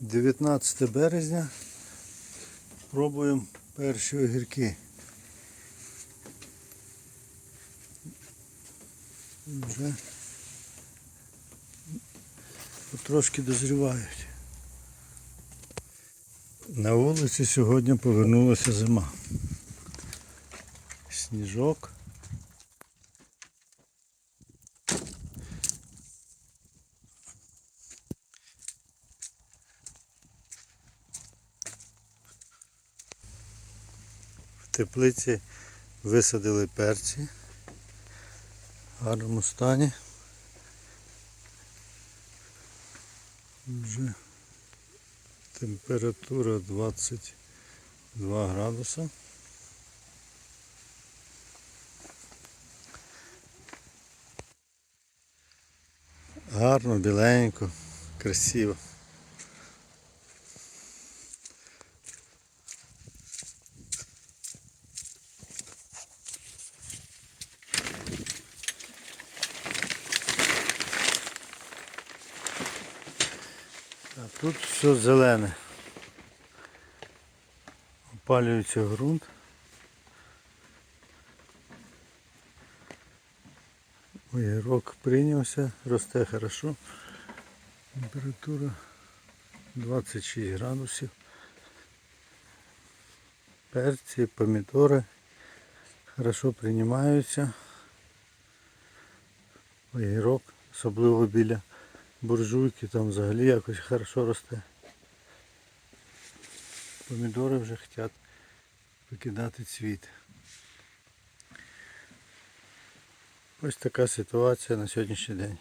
19 березня. Пробуємо перші огірки. Вже потрошки дозрівають. На вулиці сьогодні повернулася зима. Сніжок. Теплиці висадили перці в гарному стані. Вже температура 22 градуса. Гарно, біленько, красиво. А тут все зелене. Опалюється ґрунт. Огірок прийнявся, росте хорошо. Температура 26 градусів. Перці, помідори хорошо приймаються. Огірок, особливо біля буржуйки, там взагалі якось хорошо росте. Помідори вже хочуть викидати цвіт. Ось така ситуація на сьогоднішній день.